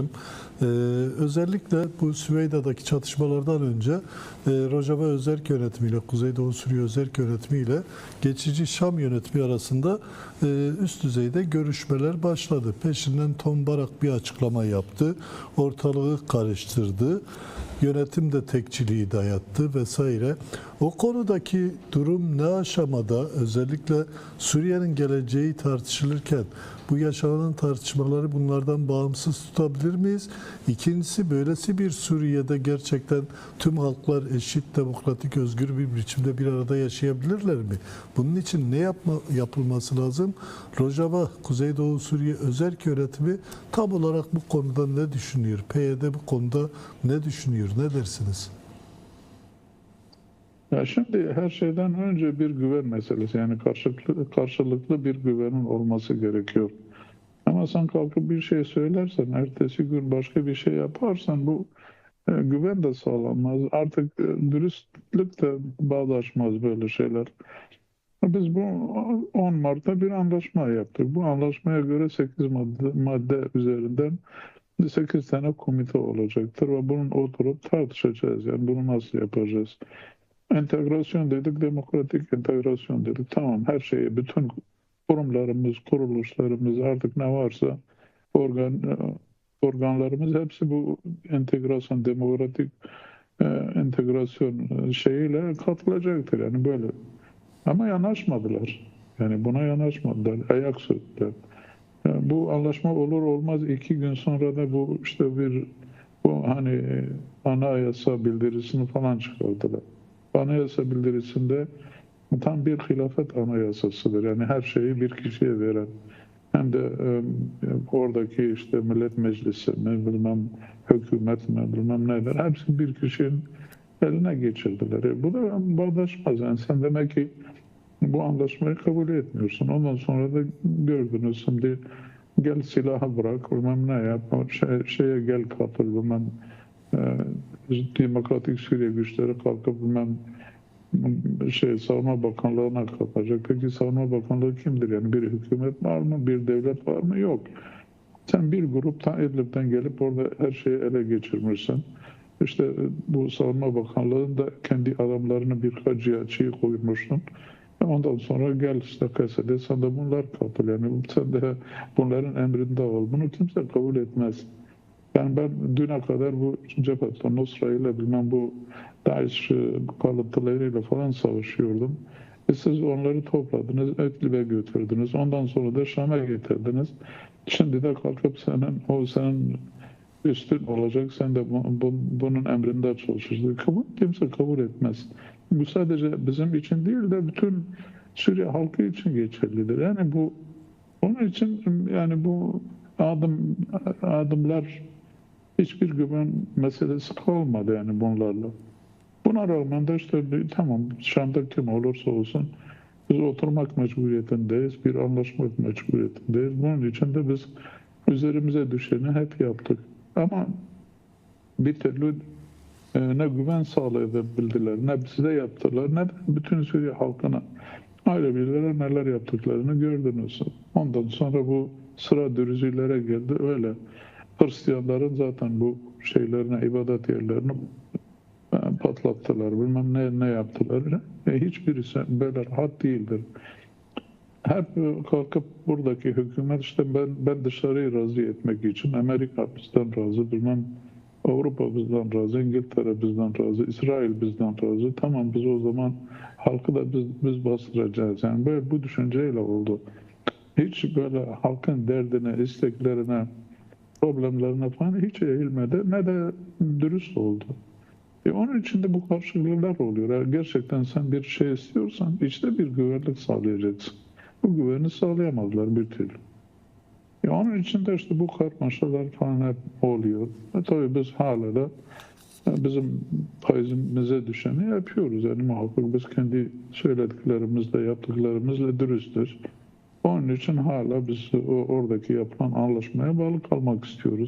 Ee, özellikle bu Süveyda'daki çatışmalardan önce e, Rojava Özerk yönetimiyle, Kuzeydoğu Suriye Özerk yönetimiyle geçici Şam yönetimi arasında e, üst düzeyde görüşmeler başladı. Peşinden Tom Barak bir açıklama yaptı, ortalığı karıştırdı, yönetim de tekçiliği dayattı vesaire. O konudaki durum ne aşamada özellikle Suriye'nin geleceği tartışılırken bu yaşanan tartışmaları bunlardan bağımsız tutabilir miyiz? İkincisi böylesi bir Suriye'de gerçekten tüm halklar eşit, demokratik, özgür bir biçimde bir arada yaşayabilirler mi? Bunun için ne yapma, yapılması lazım? Rojava, Kuzeydoğu Suriye Özerk Yönetimi tam olarak bu konuda ne düşünüyor? PYD bu konuda ne düşünüyor? Ne dersiniz? Ya şimdi her şeyden önce bir güven meselesi yani karşılıklı, karşılıklı bir güvenin olması gerekiyor. Ama sen kalkıp bir şey söylersen, ertesi gün başka bir şey yaparsan bu e, güven de sağlanmaz. Artık e, dürüstlük de bağdaşmaz böyle şeyler. Biz bu 10 Mart'ta bir anlaşma yaptık. Bu anlaşmaya göre 8 madde, madde üzerinden 8 tane komite olacaktır ve bunun oturup tartışacağız. Yani bunu nasıl yapacağız? Entegrasyon dedik, demokratik entegrasyon dedik. Tamam her şeyi, bütün kurumlarımız, kuruluşlarımız artık ne varsa organ organlarımız hepsi bu entegrasyon, demokratik e, entegrasyon şeyiyle katılacaktır. Yani böyle. Ama yanaşmadılar. Yani buna yanaşmadılar. Ayak sürdüler. Bu anlaşma olur olmaz iki gün sonra da bu işte bir bu hani anayasa bildirisini falan çıkardılar. Anayasa bildirisinde tam bir hilafet anayasasıdır. Yani her şeyi bir kişiye veren hem de e, oradaki işte millet meclisi mi bilmem hükümet mi bilmem nedir hepsi bir kişinin eline geçirdiler. E, bu da bağdaşmaz. Yani sen demek ki bu anlaşmayı kabul etmiyorsun. Ondan sonra da gördünüz şimdi gel silahı bırak bilmem ne yap şey, şeye gel katıl bilmem e, Demokratik Suriye güçleri kalkıp bilmem şey savunma bakanlığına katacak. Peki savunma bakanlığı kimdir? Yani bir hükümet var mı? Bir devlet var mı? Yok. Sen bir gruptan İdlib'den gelip orada her şeyi ele geçirmişsin. İşte bu savunma bakanlığının da kendi adamlarını birkaç cihatçıyı koymuşsun. Ondan sonra gel işte kasede sen de bunlar katıl. Yani sen de bunların emrinde ol. Bunu kimse kabul etmez. Yani ben düne kadar bu Cephet'le, Nusra ile bilmem bu Daesh kalıntılarıyla falan savaşıyordum. E siz onları topladınız, Idlib'e götürdünüz. Ondan sonra da Şam'a getirdiniz. Şimdi de kalkıp senin, o senin üstün olacak. Sen de bu, bu, bunun emrinde çalışırsın. Kabul, kimse kabul etmez. Bu sadece bizim için değil de bütün Suriye halkı için geçerlidir. Yani bu onun için yani bu adım adımlar hiçbir güven meselesi kalmadı yani bunlarla. Buna rağmen de işte tamam Şam'da kim olursa olsun biz oturmak mecburiyetindeyiz, bir anlaşmak mecburiyetindeyiz. Bunun için de biz üzerimize düşeni hep yaptık. Ama bir türlü ne güven sağlayabildiler, ne bize yaptılar, ne de bütün Suriye halkına ayrı birileri neler yaptıklarını gördünüz. Ondan sonra bu sıra dürüzülere geldi öyle. Hristiyanların zaten bu şeylerine, ibadet yerlerini e, patlattılar. Bilmem ne ne yaptılar. E, hiçbirisi böyle rahat değildir. Hep kalkıp buradaki hükümet işte ben ben dışarıyı razı etmek için Amerika bizden razı, bilmem Avrupa bizden razı, İngiltere bizden razı, İsrail bizden razı. Tamam biz o zaman halkı da biz, biz bastıracağız. Yani böyle bu düşünceyle oldu. Hiç böyle halkın derdine, isteklerine, problemlerine falan hiç eğilmedi ne de dürüst oldu. E onun için de bu karşılıklar oluyor. Eğer gerçekten sen bir şey istiyorsan işte bir güvenlik sağlayacaksın. Bu güveni sağlayamazlar bir türlü. E onun için de işte bu karmaşalar falan hep oluyor. E tabii biz hala da e, bizim payımıza düşeni yapıyoruz. Yani muhakkak biz kendi söylediklerimizle, yaptıklarımızla dürüstüz. Onun için hala biz o- oradaki yapılan anlaşmaya bağlı kalmak istiyoruz.